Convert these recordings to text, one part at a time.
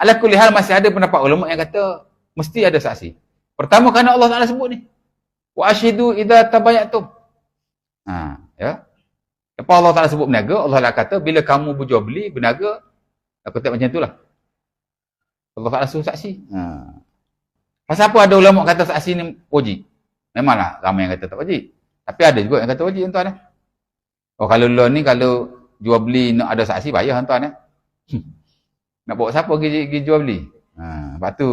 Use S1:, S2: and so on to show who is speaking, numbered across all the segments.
S1: Ala kulli hal masih ada pendapat ulama yang kata mesti ada saksi. Pertama kerana Allah Taala sebut ni. Wa ashidu idza tabayatum. Ha, ya. Lepas Allah Taala sebut berniaga, Allah Taala kata bila kamu berjual beli berniaga, aku tak macam itulah. Allah Taala suruh saksi. Ha. Pasal apa ada ulama kata saksi ni wajib? Memanglah ramai yang kata tak wajib. Tapi ada juga yang kata wajib tuan eh. Oh kalau loan ni kalau jual beli nak ada saksi bayar tuan eh. Hmm. Nak bawa siapa pergi, pergi jual beli? Ha, lepas tu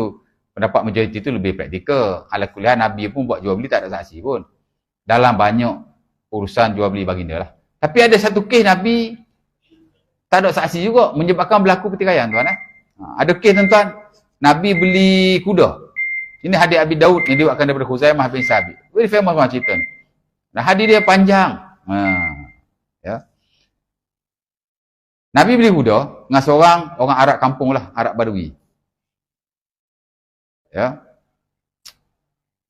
S1: pendapat majoriti tu lebih praktikal. Ala kuliah Nabi pun buat jual beli tak ada saksi pun. Dalam banyak urusan jual beli baginda lah. Tapi ada satu kes Nabi tak ada saksi juga menyebabkan berlaku pertikaian tuan eh. Ha, ada kes tuan-tuan Nabi beli kuda. Ini hadis Abi Daud yang diwakilkan daripada Khuzaimah bin Sabit. Very famous orang cerita ni. Nah, hadis dia panjang. Ha. Ya. Nabi beli kuda dengan seorang orang Arab kampung lah, Arab Badui. Ya.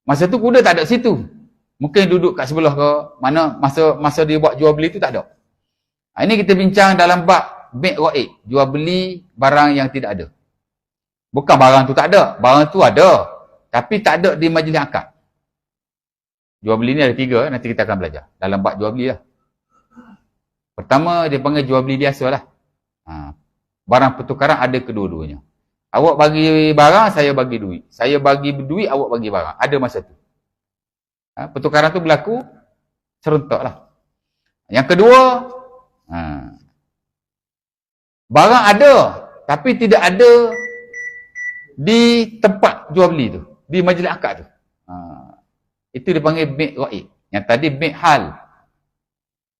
S1: Masa tu kuda tak ada situ. Mungkin duduk kat sebelah ke mana masa masa dia buat jual beli tu tak ada. Ha, ini kita bincang dalam bab mek raib, jual beli barang yang tidak ada. Bukan barang tu tak ada, barang tu ada. Tapi tak ada di majlis akad. Jual beli ni ada tiga, nanti kita akan belajar. Dalam bab jual beli lah. Pertama, dia panggil jual beli biasa lah. Ha. Barang pertukaran ada kedua-duanya. Awak bagi barang, saya bagi duit. Saya bagi duit, awak bagi barang. Ada masa tu. Ha. Pertukaran tu berlaku serentak lah. Yang kedua, ha. barang ada, tapi tidak ada di tempat jual beli tu. Di majlis akad tu. Ha. Itu dipanggil mek raib. Yang tadi mek hal.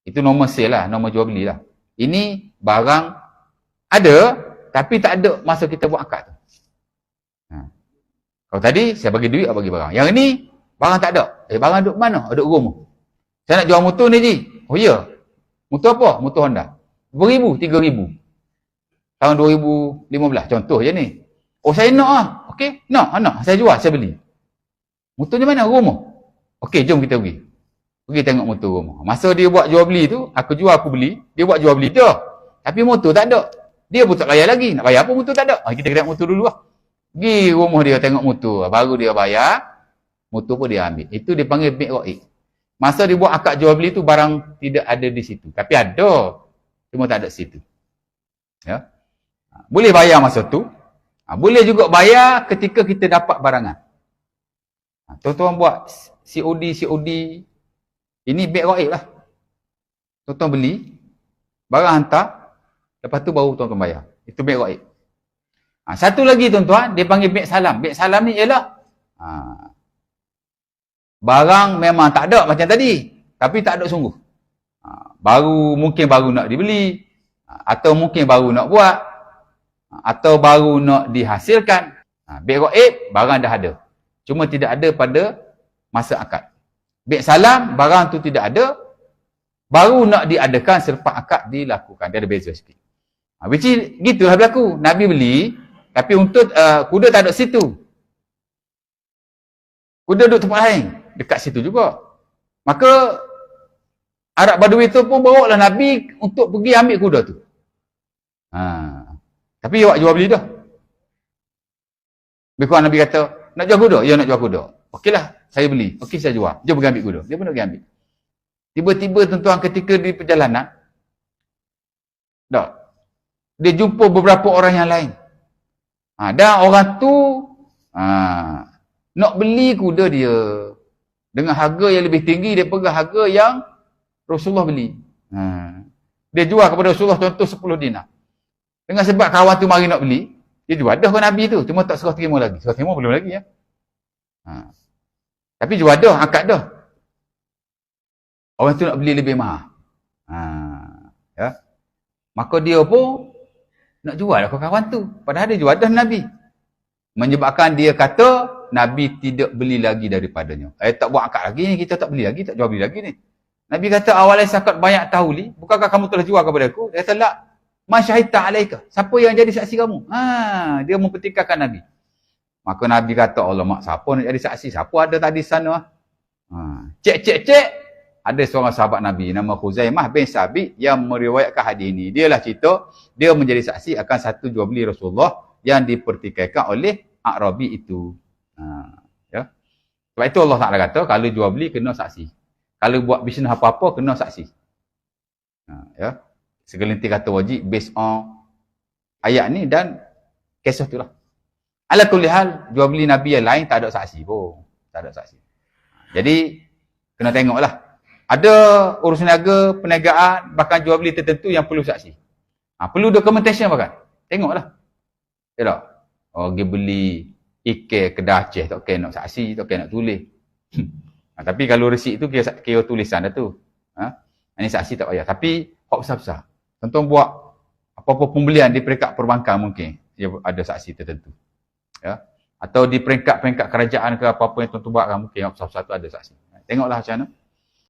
S1: Itu nombor sale lah, nombor jual beli lah. Ini barang ada, tapi tak ada masa kita buat akad tu. Ha. Kalau tadi, saya bagi duit, bagi barang. Yang ini, barang tak ada. Eh, barang duduk mana? Duduk rumah. Saya nak jual motor ni, Ji. Oh, ya. Motor apa? Motor Honda. RM2,000, RM3,000. Tahun 2015, contoh je ni. Oh, saya nak lah. Okey, nak, nak. Saya jual, saya beli. Motor ni mana? Rumah. Okey, jom kita pergi. Pergi tengok motor rumah. Masa dia buat jual beli tu, aku jual, aku beli. Dia buat jual beli dah. Tapi motor tak ada. Dia pun tak bayar lagi. Nak bayar apa motor tak ada. Ha, kita kena motor dulu lah. Pergi rumah dia tengok motor. Baru dia bayar. Motor pun dia ambil. Itu dia panggil make or Masa dia buat akad jual beli tu, barang tidak ada di situ. Tapi ada. Cuma tak ada situ. Ya. Ha, boleh bayar masa tu. Boleh juga bayar ketika kita dapat barangan. Tuan-tuan buat COD, COD, ini beg raib lah. Tuan-tuan beli, barang hantar, lepas tu baru tuan-tuan bayar. Itu beg raib. Ha, satu lagi tuan-tuan, dia panggil beg salam. Beg salam ni ialah ha, barang memang tak ada macam tadi. Tapi tak ada sungguh. Ha, baru, mungkin baru nak dibeli. Ha, atau mungkin baru nak buat. Ha, atau baru nak dihasilkan. Ha, beg raib, barang dah ada. Cuma tidak ada pada masa akad. Beg salam, barang tu tidak ada. Baru nak diadakan selepas akad dilakukan. Dia ada beza sikit. Ha, which is, gitulah berlaku. Nabi beli, tapi untuk uh, kuda tak ada situ. Kuda duduk tempat lain. Dekat situ juga. Maka, Arab Badui tu pun bawa lah Nabi untuk pergi ambil kuda tu. Ha. Tapi awak jual beli dah. Lebih Nabi kata, nak jual kuda? Ya nak jual kuda. Okeylah, saya beli. Okey, saya jual. Dia pergi ambil kuda. Dia pun pergi ambil. Tiba-tiba tuan-tuan ketika di perjalanan, tak. Dia jumpa beberapa orang yang lain. Ha, dan orang tu ha, nak beli kuda dia dengan harga yang lebih tinggi daripada harga yang Rasulullah beli. Ha. Dia jual kepada Rasulullah contoh 10 dinar. Dengan sebab kawan tu mari nak beli, dia jual dah ke Nabi tu. Cuma tak serah terima lagi. Serah terima belum lagi ya. Ha. Tapi jual dah, akad dah. Orang tu nak beli lebih mahal. Ha. Ya. Maka dia pun nak jual ke kawan tu. Padahal dia jual dah Nabi. Menyebabkan dia kata Nabi tidak beli lagi daripadanya. Eh tak buat akad lagi ni, kita tak beli lagi, tak jual beli lagi ni. Nabi kata awalnya sakat banyak tahu li, bukankah kamu telah jual kepada aku? Dia kata la, masyahidta alaika. Siapa yang jadi saksi kamu? Ha, dia mempertikaikan Nabi. Maka Nabi kata, Allah mak, siapa nak jadi saksi? Siapa ada tadi sana? Ha. Cek, cek, cek. Ada seorang sahabat Nabi, nama Khuzaimah bin Sabit yang meriwayatkan hadis ini. Dia lah cerita, dia menjadi saksi akan satu jual beli Rasulullah yang dipertikaikan oleh Arabi itu. Ha, ya. Sebab itu Allah Ta'ala kata, kalau jual beli, kena saksi. Kalau buat bisnes apa-apa, kena saksi. Ha, ya. Segelintir kata wajib based on ayat ni dan kisah tu lah. Ala kulli hal, jual beli Nabi yang lain tak ada saksi pun. Tak ada saksi. Jadi, kena tengoklah. Ada urusan niaga, perniagaan, bahkan jual beli tertentu yang perlu saksi. Ha, perlu documentation bahkan. Tengoklah. Ya tak? Oh, dia beli ikan kedah Aceh, tak kena nak saksi, tak kena nak tulis. ha, tapi kalau resip tu, kira, kira tulisan dah tu. Ha? Ini saksi tak payah. Tapi, hak besar-besar. Contoh buat apa-apa pembelian di peringkat perbankan mungkin. Dia ada saksi tertentu. Ya? Atau di peringkat-peringkat kerajaan ke apa-apa yang tuan-tuan buat kan mungkin yang besar-besar tu ada saksi. Tengoklah macam mana.